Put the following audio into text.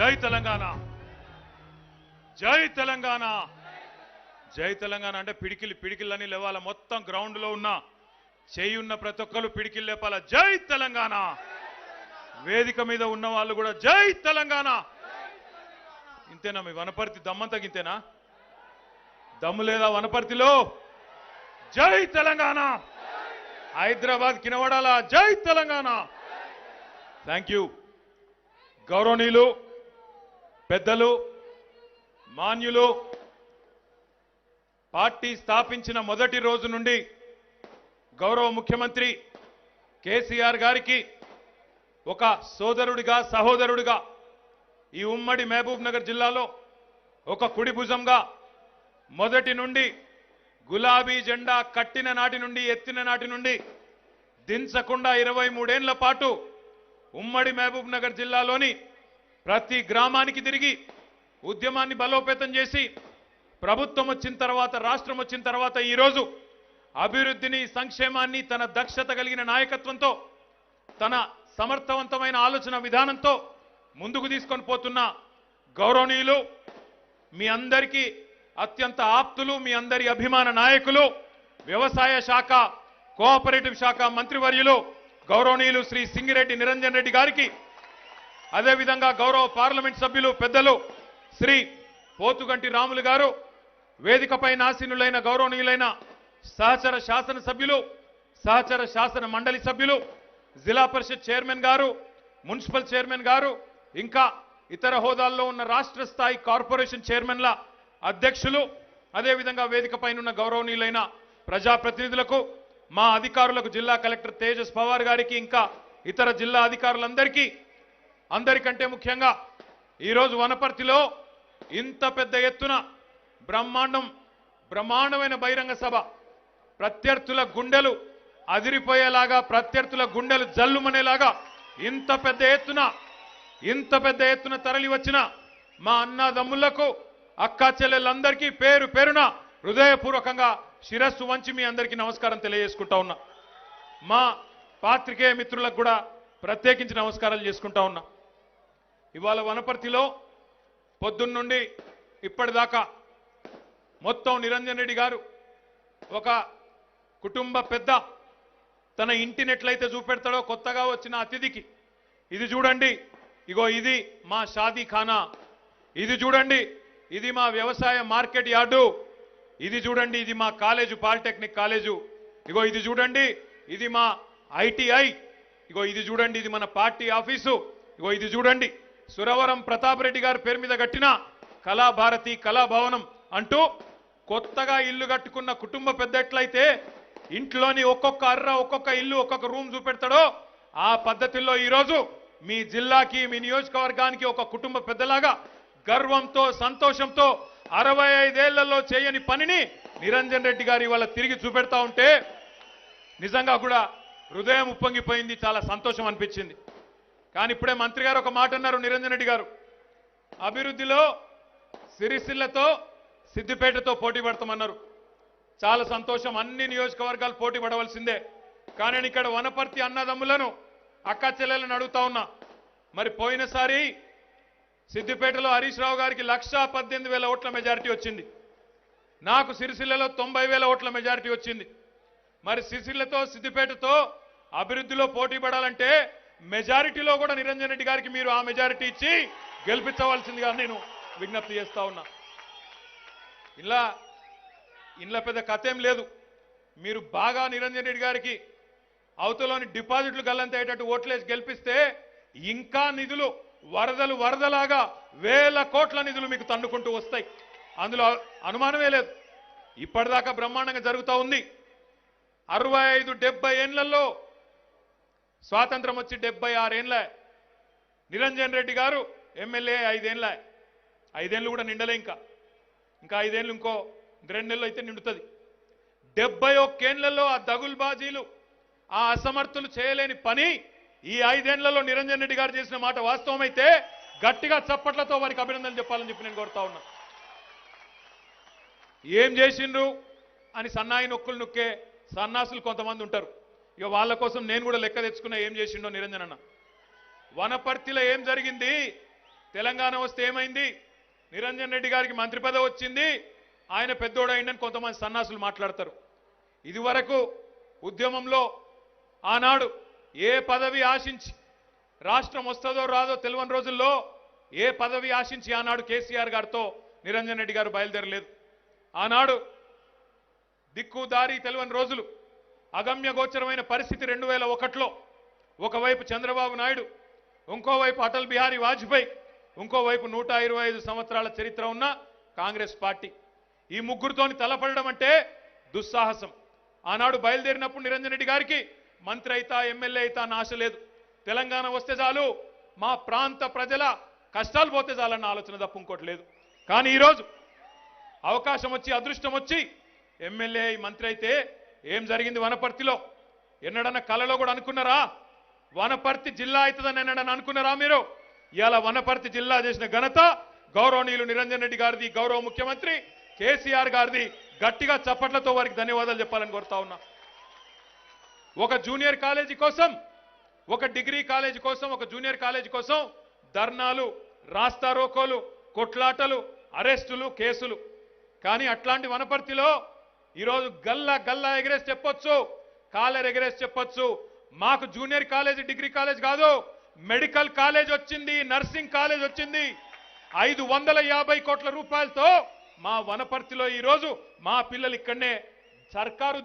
జై తెలంగాణ. జై తెలంగాణ. జై తెలంగాణ అంటే పిడికిలు పిడికిళ్ళని లేవాల. మొత్తం గ్రౌండ్లో ఉన్న చేయి ఉన్న ప్రతి ఒక్కరు పిడికిలు లేపాల. జై తెలంగాణ. వేదిక మీద ఉన్న వాళ్ళు కూడా జై తెలంగాణ. ఇంతేనా మీ వనపర్తి దమ్మంతా ఇంతేనా దమ్ము లేదా వనపర్తిలో? జై తెలంగాణ. హైదరాబాద్ కినవడాల జై తెలంగాణ. థ్యాంక్ యూ గౌరవనీయులు పెద్దలు మాన్యులు పార్టీ స్థాపించిన మొదటి రోజు నుండి గౌరవ ముఖ్యమంత్రి కేసీఆర్ గారికి ఒక సోదరుడిగా సహోదరుడిగా ఈ ఉమ్మడి మహబూబ్ నగర్ జిల్లాలో ఒక కుడి భుజంగా మొదటి నుండి గులాబీ జెండా కట్టిన నాటి నుండి ఎత్తిన నాటి నుండి దించకుండా ఇరవై మూడేళ్ళ పాటు ఉమ్మడి మహబూబ్ నగర్ జిల్లాలోని ప్రతి గ్రామానికి తిరిగి ఉద్యమాన్ని బలోపేతం చేసి ప్రభుత్వం వచ్చిన తర్వాత రాష్ట్రం వచ్చిన తర్వాత ఈరోజు అభివృద్ధిని సంక్షేమాన్ని తన దక్షత కలిగిన నాయకత్వంతో తన సమర్థవంతమైన ఆలోచన విధానంతో ముందుకు తీసుకొని పోతున్న గౌరవనీయులు మీ అందరికీ అత్యంత ఆప్తులు మీ అందరి అభిమాన నాయకులు వ్యవసాయ శాఖ కోఆపరేటివ్ శాఖ మంత్రివర్యులు గౌరవనీయులు శ్రీ సింగిరెడ్డి నిరంజన్ రెడ్డి గారికి అదేవిధంగా గౌరవ పార్లమెంట్ సభ్యులు పెద్దలు శ్రీ పోతుగంటి రాములు గారు వేదికపై నాసీనులైన గౌరవనీయులైన సహచర శాసన సభ్యులు సహచర శాసన మండలి సభ్యులు జిల్లా పరిషత్ చైర్మన్ గారు మున్సిపల్ చైర్మన్ గారు ఇంకా ఇతర హోదాల్లో ఉన్న రాష్ట్ర స్థాయి కార్పొరేషన్ చైర్మన్ల అధ్యక్షులు అదేవిధంగా వేదికపైనున్న గౌరవనీయులైన ప్రజాప్రతినిధులకు మా అధికారులకు జిల్లా కలెక్టర్ తేజస్ పవార్ గారికి ఇంకా ఇతర జిల్లా అధికారులందరికీ అందరికంటే ముఖ్యంగా ఈరోజు వనపర్తిలో ఇంత పెద్ద ఎత్తున బ్రహ్మాండం బ్రహ్మాండమైన బహిరంగ సభ. ప్రత్యర్థుల గుండెలు అదిరిపోయేలాగా ప్రత్యర్థుల గుండెలు జల్లుమనేలాగా ఇంత పెద్ద ఎత్తున ఇంత పెద్ద ఎత్తున తరలి వచ్చిన మా అన్నదమ్ములకు అక్కా చెల్లెళ్ళందరికీ పేరు పేరున హృదయపూర్వకంగా శిరస్సు వంచి మీ అందరికీ నమస్కారం తెలియజేసుకుంటా ఉన్నా. మా పాత్రికేయ మిత్రులకు కూడా ప్రత్యేకించి నమస్కారాలు చేసుకుంటా ఉన్నా. ఇవాళ వనపర్తిలో పొద్దున్నుండి ఇప్పటిదాకా మొత్తం నిరంజన్ రెడ్డి గారు ఒక కుటుంబ పెద్ద తన ఇంటిని ఎట్లయితే చూపెడతాడో కొత్తగా వచ్చిన అతిథికి. ఇది చూడండి ఇగో ఇది మా షాదీ ఖానా. ఇది చూడండి ఇది మా వ్యవసాయ మార్కెట్ యార్డు. ఇది చూడండి ఇది మా కాలేజు పాలిటెక్నిక్ కాలేజు. ఇగో ఇది చూడండి ఇది మా ఐటీఐ ఇగో ఇది చూడండి ఇది మన పార్టీ ఆఫీసు. ఇగో ఇది చూడండి సురవరం ప్రతాప్ రెడ్డి గారి పేరు మీద కట్టిన కళాభారతి కళాభవనం అంటూ కొత్తగా ఇల్లు కట్టుకున్న కుటుంబ పెద్ద ఎట్లయితే ఇంట్లోని ఒక్కొక్క అర్ర ఒక్కొక్క ఇల్లు ఒక్కొక్క రూమ్ చూపెడతాడో ఆ పద్ధతిలో ఈరోజు మీ జిల్లాకి మీ నియోజకవర్గానికి ఒక కుటుంబ పెద్దలాగా గర్వంతో సంతోషంతో అరవై ఐదేళ్ళలో చేయని పనిని నిరంజన్ రెడ్డి గారు ఇవాళ తిరిగి చూపెడతా ఉంటే నిజంగా కూడా హృదయం ఉప్పొంగిపోయింది చాలా సంతోషం అనిపించింది. కానీ ఇప్పుడే మంత్రి గారు ఒక మాట అన్నారు నిరంజన్ రెడ్డి గారు. అభివృద్ధిలో సిరిసిల్లతో సిద్దిపేటతో పోటీ పడతామన్నారు. చాలా సంతోషం అన్ని నియోజకవర్గాలు పోటీ పడవలసిందే. కానీ నేను ఇక్కడ వనపర్తి అన్నదమ్ములను అక్క చెల్లెలను అడుగుతా ఉన్నా. మరి పోయినసారి సిద్దిపేటలో హరీష్ రావు గారికి లక్ష పద్దెనిమిది వేల ఓట్ల మెజారిటీ వచ్చింది. నాకు సిరిసిల్లలో తొంభై వేల ఓట్ల మెజారిటీ వచ్చింది. మరి సిరిసిల్లతో సిద్దిపేటతో అభివృద్ధిలో పోటీ పడాలంటే మెజారిటీలో కూడా నిరంజన్ రెడ్డి గారికి మీరు ఆ మెజారిటీ ఇచ్చి గెలిపించవలసిందిగా నేను విజ్ఞప్తి చేస్తా ఉన్నా. ఇలా ఇంట్లో పెద్ద కథ ఏం లేదు. మీరు బాగా నిరంజన్ రెడ్డి గారికి అవతలోని డిపాజిట్లు గల్లంతయ్యేటట్టు ఓట్లేసి గెలిపిస్తే ఇంకా నిధులు వరదలు వరదలాగా వేల కోట్ల నిధులు మీకు తన్నుకుంటూ వస్తాయి. అందులో అనుమానమే లేదు. ఇప్పటిదాకా బ్రహ్మాండంగా జరుగుతూ ఉంది. అరవై ఐదు డెబ్బై ఏండ్లలో స్వాతంత్రం వచ్చి డెబ్బై ఆరేండ్ల నిరంజన్ రెడ్డి గారు ఎమ్మెల్యే ఐదేండ్ల. ఐదేళ్ళు కూడా నిండలే ఇంకా. ఇంకా ఐదేళ్ళు ఇంకో రెండు నెలలు అయితే నిండుతుంది. డెబ్బై ఒక్కేళ్ళలో ఆ దగుల్బాజీలు ఆ అసమర్థులు చేయలేని పని ఈ ఐదేళ్ళలో నిరంజన్ రెడ్డి గారు చేసిన మాట వాస్తవమైతే గట్టిగా చప్పట్లతో వారికి అభినందనలు చెప్పాలని చెప్పి నేను కోరుతా ఉన్నా. ఏం చేసిండ్రు అని సన్నాయి నొక్కులు నొక్కే సన్నాసులు కొంతమంది ఉంటారు. ఇక వాళ్ళ కోసం నేను కూడా లెక్క తెచ్చుకున్నా ఏం చేసిండో నిరంజన్ అన్న. వనపర్తిలో ఏం జరిగింది? తెలంగాణ వస్తే ఏమైంది? నిరంజన్ రెడ్డి గారికి మంత్రి పదవి వచ్చింది. ఆయన పెద్దోడైందని కొంతమంది సన్నాసులు మాట్లాడతారు. ఇదివరకు ఉద్యమంలో ఆనాడు ఏ పదవి ఆశించి రాష్ట్రం వస్తుందో రాదో తెలియని రోజుల్లో ఏ పదవి ఆశించి ఆనాడు కేసీఆర్ గారితో నిరంజన్ రెడ్డి గారు బయలుదేరలేదు. ఆనాడు దిక్కు దారి తెలియని రోజులు అగమ్య గోచరమైన పరిస్థితి రెండు వేల ఒకటిలో. ఒకవైపు చంద్రబాబు నాయుడు ఇంకోవైపు అటల్ బిహారీ వాజ్పేయి ఇంకోవైపు నూట ఇరవై ఐదు సంవత్సరాల చరిత్ర ఉన్న కాంగ్రెస్ పార్టీ. ఈ ముగ్గురితోని తలపడడం అంటే దుస్సాహసం. ఆనాడు బయలుదేరినప్పుడు నిరంజన్ రెడ్డి గారికి మంత్రి అయితా ఎమ్మెల్యే అయితా నాశ ఆశ లేదు. తెలంగాణ వస్తే చాలు మా ప్రాంత ప్రజల కష్టాలు పోతే చాలన్న ఆలోచన తప్ప ఇంకోటి లేదు. కానీ ఈరోజు అవకాశం వచ్చి అదృష్టం వచ్చి ఎమ్మెల్యే మంత్రి అయితే ఏం జరిగింది వనపర్తిలో? ఎన్నడన్నా కలలో కూడా అనుకున్నారా? వనపర్తి జిల్లా అవుతుందని ఎన్నడన్నా అనుకున్నారా మీరు? ఇవాళ వనపర్తి జిల్లా చేసిన ఘనత గౌరవనీయులు నిరంజన్ రెడ్డి గారిది గౌరవ ముఖ్యమంత్రి కేసీఆర్ గారిది. గట్టిగా చప్పట్లతో వారికి ధన్యవాదాలు చెప్పాలని కోరుతా ఉన్నా. ఒక జూనియర్ కాలేజీ కోసం ఒక డిగ్రీ కాలేజీ కోసం ఒక జూనియర్ కాలేజీ కోసం ధర్నాలు రాస్తారోకోలు కొట్లాటలు అరెస్టులు కేసులు. కానీ అట్లాంటి వనపర్తిలో ఈరోజు గల్లా గల్లా ఎగరేసి చెప్పొచ్చు కాలర్ ఎగరేసి చెప్పొచ్చు. మాకు జూనియర్ కాలేజ్ డిగ్రీ కాలేజ్ కాదు మెడికల్ కాలేజ్ వచ్చింది నర్సింగ్ కాలేజ్ వచ్చింది. ఐదు వందల యాభై కోట్ల రూపాయలతో మా వనపర్తిలో ఈరోజు మా పిల్లలు ఇక్కడనే సర్కారు